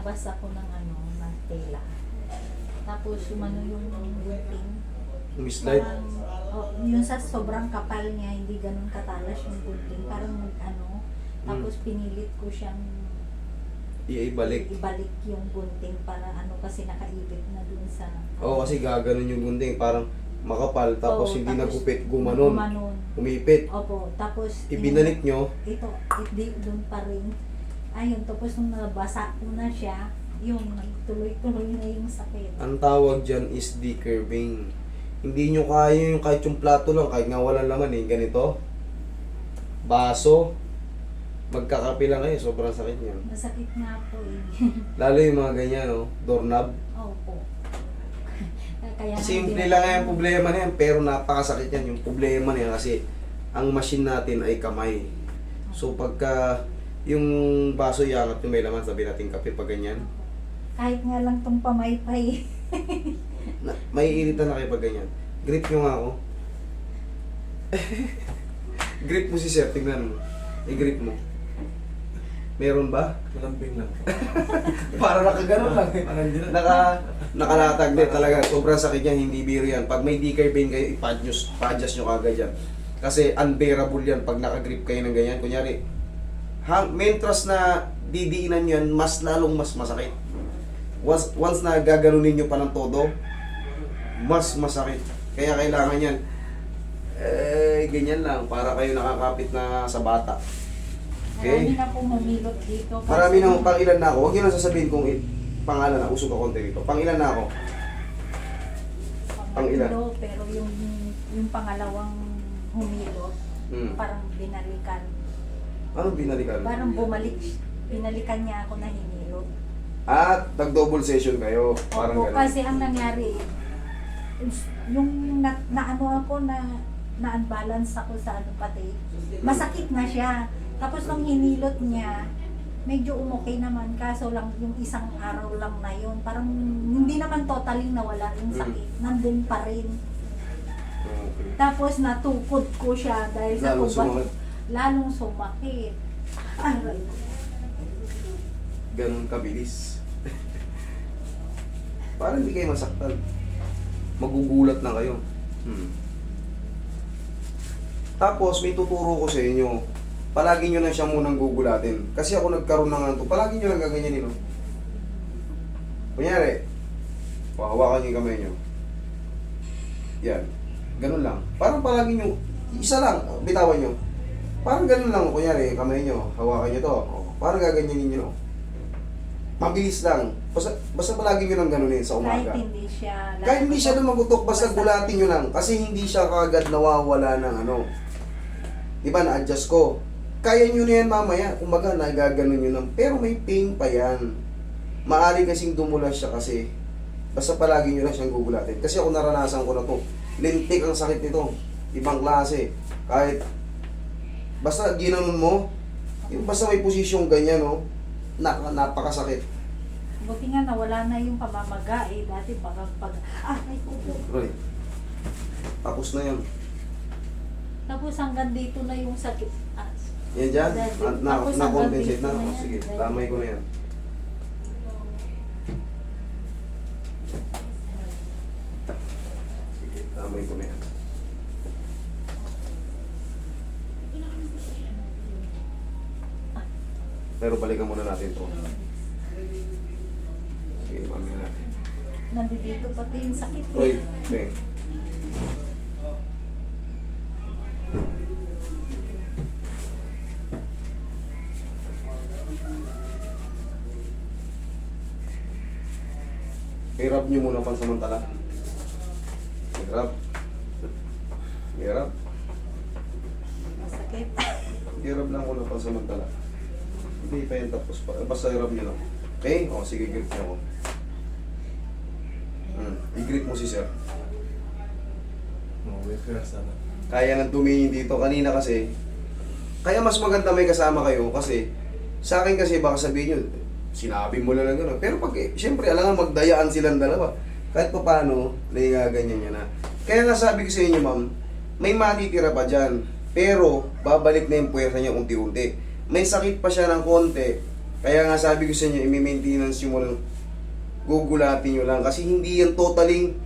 naglabas ako ng ano, ng tela. Tapos yung gunting. Umislide. Parang, oh, yung sa sobrang kapal niya, hindi ganun katalas yung gunting. Parang ano, tapos pinilit ko siyang Iibalik. ibalik yung gunting para ano kasi nakaibit na dun sa... Oo, kasi gaganon yung gunting. Parang makapal, tapos Oo, hindi tapos nagupit, gumanon. Gumanon. Umipit. Opo, tapos... Ibinalik nyo, Ito, hindi doon pa rin. Ayun, tapos nung nabasa ko na siya, yun, nagtuloy-tuloy na yung sakit. ang tawag dyan is decurving. Hindi nyo kaya yung kahit yung plato lang, kahit nga walang laman eh, ganito. Baso. Magkakape lang kayo, sobrang sakit niyan. Masakit nga po eh. Lalo yung mga ganyan, no? doorknob. Opo. Kaya Simple lang yung problema na yan, pero napakasakit yan. Yung problema na yan kasi ang machine natin ay kamay. So pagka yung baso yangat yung may laman, sabi natin kape pag ganyan, Kahit nga lang tong pamaypay. na, may irita na kayo pag ganyan. Grip nyo nga ako. grip mo si sir, tignan mo. I-grip mo. Meron ba? Malambing lang. Para nakaganon lang. Naka, nakalatag din talaga. Sobrang sakit yan, hindi biro yan. Pag may decurving kayo, ipadjust, padjust nyo kagad yan. Kasi unbearable yan pag nakagrip kayo ng ganyan. Kunyari, hang, mentras na didiinan yan, mas lalong mas masakit. Once, once na gaganunin nyo pa ng todo, mas masakit. Kaya kailangan yan, eh, ganyan lang, para kayo nakakapit na sa bata. Marami Okay. na pong humilot dito. kasi- Marami nang pang ilan na ako. Huwag nyo na sasabihin kung i- pangalan na. Usog ako konti dito. Pang ilan na ako. Pang ilan? Pero yung, yung pangalawang humilot, Hmm. parang binalikan. Anong binalikan? Parang bumalik, binalikan niya ako na hinilot. At nag-double session kayo. Parang Opo, ganun. kasi ang nangyari, is- yung na, na ano ako na na-unbalance ako sa ano pati, masakit na siya. Tapos nung hinilot niya, medyo umokay naman, kaso lang yung isang araw lang na yun, parang hindi naman totaling nawala yung Mm. sakit, nandun pa rin. Okay. Tapos natukod ko siya dahil sa sumakit. Lalong sumakit. Aray. Ganun kabilis. Parang hindi kayo masaktan. Magugulat na kayo. Hmm. Tapos may tuturo ko sa inyo. Palagi nyo na siya munang gugulatin. Kasi ako nagkaroon ng anto. Palagi nyo lang gaganyan nyo. Kunyari, pahawakan nyo yung kamay nyo. Yan. Ganun lang. Parang palagi nyo, isa lang, bitawan nyo. Parang ganun lang, kunyari, kamay nyo, hawakan nyo to. Parang gaganyanin nyo. Mabilis lang. Basta, basta palagi nyo lang ganunin sa umaga. Kahit hindi siya... Kahit hindi siya lumagutok, basta gulatin nyo lang. Kasi hindi siya kagad nawawala ng ano. Di ba, na-adjust ko. Kaya nyo na yan mamaya. Kumbaga, nagaganon nyo lang. Pero may pain pa yan. Maari kasing dumulas siya kasi. Basta palagi nyo lang siyang gugulatin. Kasi ako naranasan ko na to. Lintik ang sakit nito. Ibang klase. Kahit, basta ginanon mo, yung basta may posisyong ganyan, no? Na, napakasakit. Buti nga nawala na yung pamamaga eh. Dati baka pag... Ah, ay pupo. Right. Tapos na yan. Tapos hanggang dito na yung sakit. Ah, Yan dyan? Dati. Na, na, Tapos na-compensate na? na Oh, sige, tamay ko na yan. Sige, tamay ko na yan. Pero balikan muna natin to. Sige, mamaya natin. nandito pati yung sakit eh. Uy, Beng. Hirap nyo muna pansamantala. Hirap. Hirap. Masakit. Hirap lang muna pansamantala. Hindi pa yan tapos pa. Basta hirap nyo lang. Okay? O, sige, grip nyo ako. Hmm. I-grip mo si sir. Ka na sana. kaya nang tumingin dito kanina kasi kaya mas maganda may kasama kayo kasi sa akin kasi baka sabihin nyo sinabi mo lang ng gano'n pero pag eh, syempre alangan magdayaan silang dalawa kahit pa paano ganyan niya na kaya nga sabi ko sa inyo ma'am may matitira pa dyan pero babalik na yung puwersa niya unti-unti may sakit pa siya ng konti Kaya nga sabi ko sa inyo, i-maintenance nyo mo lang, gugulatin nyo lang. Kasi hindi yan totaling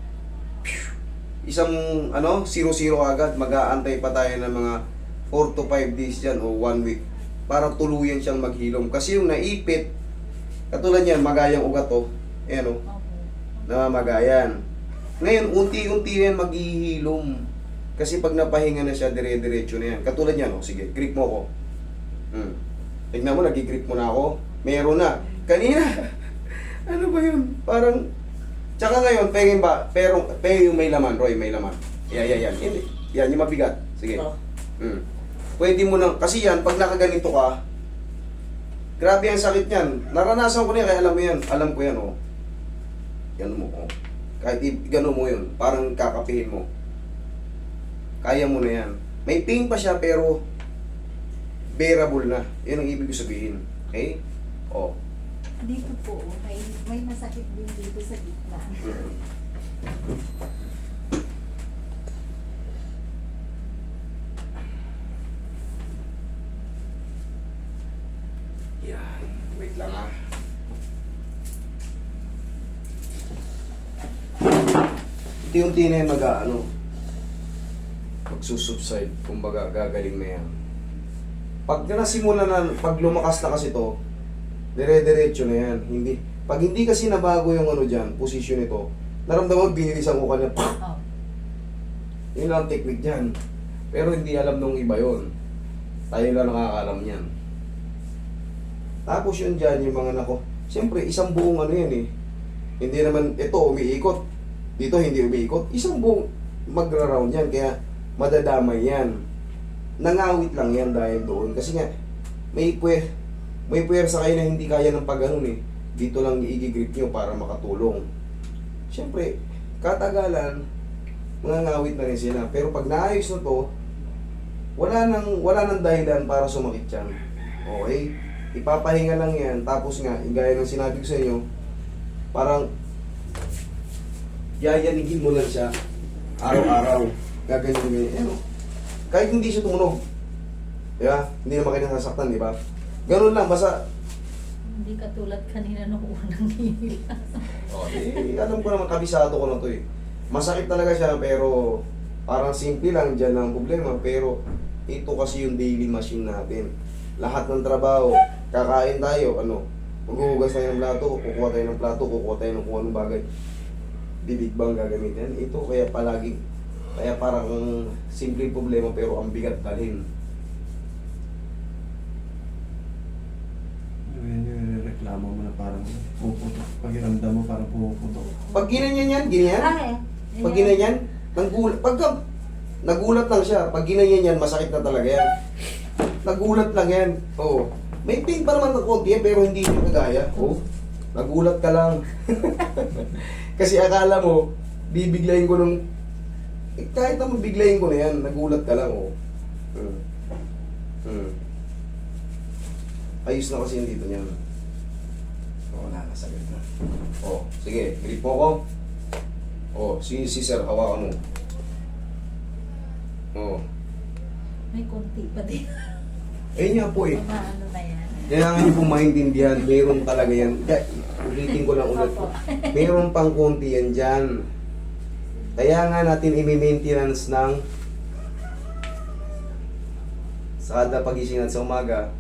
isang ano, 0-0 agad. Mag-aantay pa tayo ng mga 4 to 5 days dyan o 1 week para tuluyan siyang maghilom. Kasi yung naipit, katulad yan, magayang ugat to, ayan o, Opo. namamagayan. Ngayon, unti-unti yan maghihilom. Kasi pag napahinga na siya, dire-diretso na yan. Katulad yan, oh, sige, grip mo ko. Hmm. Tignan mo, nag-grip mo na ako. Meron na. Kanina, ano ba yun? Parang, tsaka ngayon, pengin ba? Pero, pero yung may laman, Roy, may laman. Yan, yan, yan. Hindi. Yan, yung mabigat. Sige. Oh. Hmm. Pwede mo nang, kasi yan, pag nakaganito ka, grabe ang sakit niyan. Naranasan ko na yan, kaya alam mo yan. Alam ko yan, oh. Yan mo, oh. Kahit gano mo yun, parang kakapihin mo. Kaya mo na yan. May pain pa siya, pero bearable na. Yan ang ibig sabihin. Okay? Oh. Dito po, may, may masakit din dito sa gitna. Yan. Wait lang ah. Unti-unti na yan mag-ano. Magsusubside. Kumbaga, gagaling na yan. Pag nasimula na, pag lumakas na kasi to, dire-diretso na yan. Hindi, pag hindi kasi nabago yung ano dyan, posisyon nito, naramdaman binilisan ko kanya, Oh. yun lang ang technique dyan. Pero hindi alam nung iba yon. Tayo lang nakakaalam yan. Tapos yun dyan, yung mga nako. Siyempre, isang buong ano yan eh. Hindi naman, ito umiikot. Dito hindi umiikot. Isang buong magra-round yan. Kaya madadamay yan. Nangawit lang yan dahil doon. Kasi nga, may puwer, may puwersa kayo na hindi kaya ng pagganon eh. Dito lang i-grip nyo para makatulong. Siyempre, katagalan, mga ngawit na rin sila. Pero pag naayos na to, wala nang wala nang dahilan para sumakit yan. Okay? Ipapahinga lang yan. Tapos nga, gaya ng sinabi ko sa inyo, parang yayanigin mo lang siya araw-araw. Gaganyan mo yun. Ano? Kahit hindi siya tumunog. Di ba? Hindi naman kayo nasasaktan, di ba? Ganun lang, basta Hindi katulad kanina nung unang hinila. Oh, eh, alam ko naman, kabisado ko na to eh. Masakit talaga siya, pero parang simple lang dyan ang problema. Pero ito kasi yung daily machine natin. Lahat ng trabaho, kakain tayo, ano, maghuhugas tayo ng plato, kukuha tayo ng plato, kukuha tayo ng kung anong bagay. Bibig bang gagamitin? Ito kaya palagi, kaya parang simple problema pero ang bigat dalhin. Reklamo mo na parang puputok. Pakiramdam mo parang pumuputok. Pag ginanyan yan, ganyan. Ay, Pag ginanyan, nagulat, pagka nagulat lang siya, pag ginanyan yan, masakit na talaga yan. Nagulat lang yan. Oo. May pain pa naman ng konti yan, pero hindi yung kagaya. Oo. Nagulat ka lang. Kasi akala mo, bibiglayin ko nung... Eh, kahit na mabiglayin ko na yan, nagulat ka lang. Oo. Hmm. Hmm. Ayos na kasi yung dito niyan. Oo, wala na, sagad na. Oo, sige, grip mo ko. Oh, si si sir hawakan mo. Oh. May konti pa din. Eh nga po eh. Mga ano na yan. Kailangan niyo pong maintindihan, meron talaga yan. Ulitin ko lang ulit po. Meron pang konti yan dyan. Kaya nga natin i-maintenance ng sa kada pagising natin sa umaga.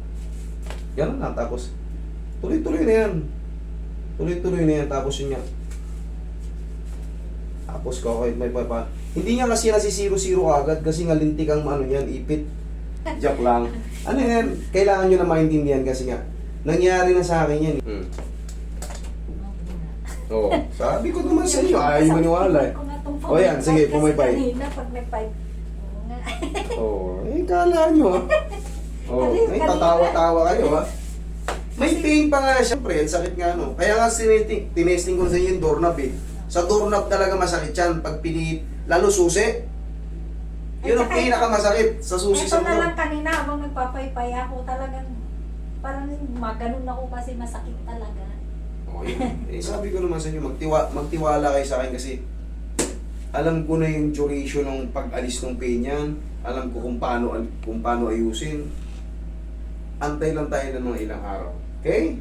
Yan lang. Tapos, tuloy-tuloy na yan. Tuloy-tuloy na yan. Tapos yun nga. Tapos ko kahit may pa, pa. Hindi nga kasi nasisiro-siro agad kasi nga lintik ang ano yan, ipit. Joke lang. Ano yan? Kailangan nyo na maintindihan kasi nga, nangyari na sa akin yan. Hmm. Oo. Sabi ko naman sa inyo, ayaw yung maniwala eh. O yan, sige, pumaypay. Kanina pag may pipe. Oo. Oo. Eh, kala nyo ah. Oo. May tatawa-tawa kayo ah. May pain pa nga, syempre, ang sakit nga no. Kaya nga sinesting, tinesting ko sa inyo yung doorknob eh. Sa doorknob talaga masakit yan pag pinihit, lalo susi. Yun ang pinakamasakit sa susi Ito sa na lang kanina habang nagpapaypay ako talagang parang maganon ako kasi masakit talaga. Okay. Eh, sabi ko naman sa inyo, magtiwa, magtiwala kayo sa akin kasi alam ko na yung duration ng pag-alis ng pain yan. Alam ko kung paano, kung paano ayusin. Antay lang tayo ng mga ilang araw. Okay?